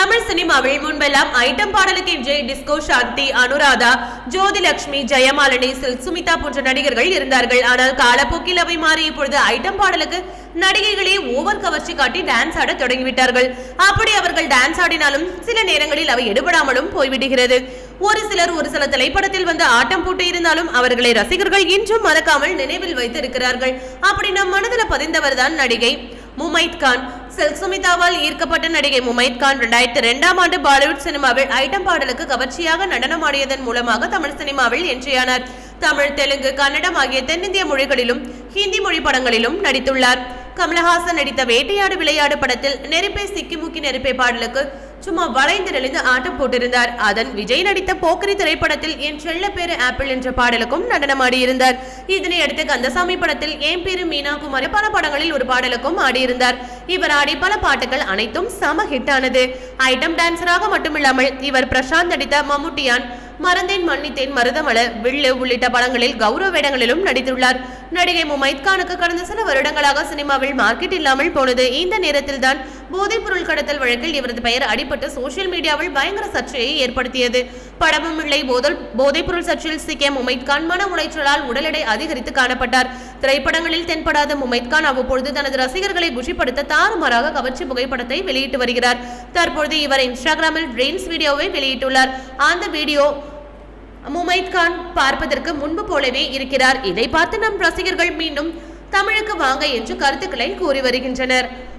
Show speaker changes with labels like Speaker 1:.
Speaker 1: தமிழ் சினிமாவில் முன்பெல்லாம் ஐட்டம் பாடலுக்கு விஜய் டிஸ்கோ சாந்தி அனுராதா ஜோதிலட்சுமி ஜெயமாலினி சில்க் சுமிதா போன்ற நடிகர்கள் இருந்தார்கள். ஆனால் காலப்போக்கில் அவை மாறி இப்பொழுது ஐட்டம் பாடலுக்கு நடிகைகளே ஓவர் கவர்ச்சி காட்டி டான்ஸ் ஆட தொடங்கிவிட்டார்கள். அப்படி அவர்கள் டான்ஸ் ஆடினாலும் சில நேரங்களில் அவை எடுபடாமலும் போய்விடுகிறது. ஒரு சிலர் ஒரு சில திரைப்படத்தில் வந்து ஆட்டம் போட்டு இருந்தாலும் அவர்களை ரசிகர்கள் இன்றும் மறக்காமல் நினைவில் வைத்திருக்கிறார்கள். அப்படி நம் மனதில் பதிந்தவர் தான் நடிகை முமைத் கான். செல்சுமிதாவால் ஈர்க்கப்பட்ட நடிகை முமைத் கான் இரண்டாயிரத்தி இரண்டாம் ஆண்டு பாலிவுட் சினிமாவில் ஐட்டம் பாடலுக்கு கவர்ச்சியாக நடனமாடியதன் மூலமாக தமிழ் சினிமாவில் என்றியானார் தமிழ் தெலுங்கு கன்னடம் ஆகிய தென்னிந்திய மொழிகளிலும் ஹிந்தி மொழி படங்களிலும் நடித்துள்ளார். கமலஹாசன் நடித்த வேட்டையாடு விளையாடு படத்தில் நெருப்பை சிக்கிமுக்கி நெருப்பை பாடலுக்கு சும்மா வளைந்து நெளிந்து ஆட்டம் போட்டிருந்தார். அதன் விஜய் நடித்த போக்கரி திரைப்படத்தில் என் செல்ல பேரு ஆப்பிள் என்ற பாடலுக்கும் நடனமாடியிருந்தார் இதனை அடுத்து கந்தசாமி படத்தில் என் பேரு மீனா குமார் பல படங்களில் ஒரு பாடலுக்கும் ஆடியிருந்தார் இவர் ஆடி பல பாட்டுகள் அனைத்தும் சம ஹிட் ஆனது. ஐட்டம் டான்சராக மட்டுமில்லாமல் இவர் பிரசாந்த் நடித்த மம்முட்டியான் மறந்தேன் மன்னித்தேன் மருதமல வில்லு உள்ளிட்ட படங்களில் கௌரவ வேடங்களிலும் நடித்துள்ளார். நடிகை முமைத் கானுக்கு கடந்த சில வருடங்களாக சினிமாவில் மார்க்கெட் இல்லாமல் போனது. இந்த நேரத்தில் தான் போதைப் பொருள் கடத்தல் வழக்கில் இவரது பெயர் அடிபட்டு சோசியல் மீடியாவில் பயங்கர சர்ச்சையை ஏற்படுத்தியது. படமும் இல்லை. போதல் போதைப் பொருள் சர்ச்சையில் சிக்கிய முமைத் கான் மன உளைச்சலால் உடல் எடை அதிகரித்து காணப்பட்டார். திரைப்படங்களில் தென்படாத முமைத் கான் அவ்வப்பொழுது தனது ரசிகர்களை குஷிப்படுத்த தாறுமாறாக கவர்ச்சி புகைப்படத்தை வெளியிட்டு வருகிறார். தற்பொழுது இவர் இன்ஸ்டாகிராமில் ரீல்ஸ் வீடியோவை வெளியிட்டுள்ளார். அந்த வீடியோ முமைத் கான் பார்ப்பதற்கு முன்பு போலவே இருக்கிறார். இதை பார்த்து நம் ரசிகர்கள் மீண்டும் தமிழுக்கு வாங்க என்று கருத்துக்களை கூறி வருகின்றனர்.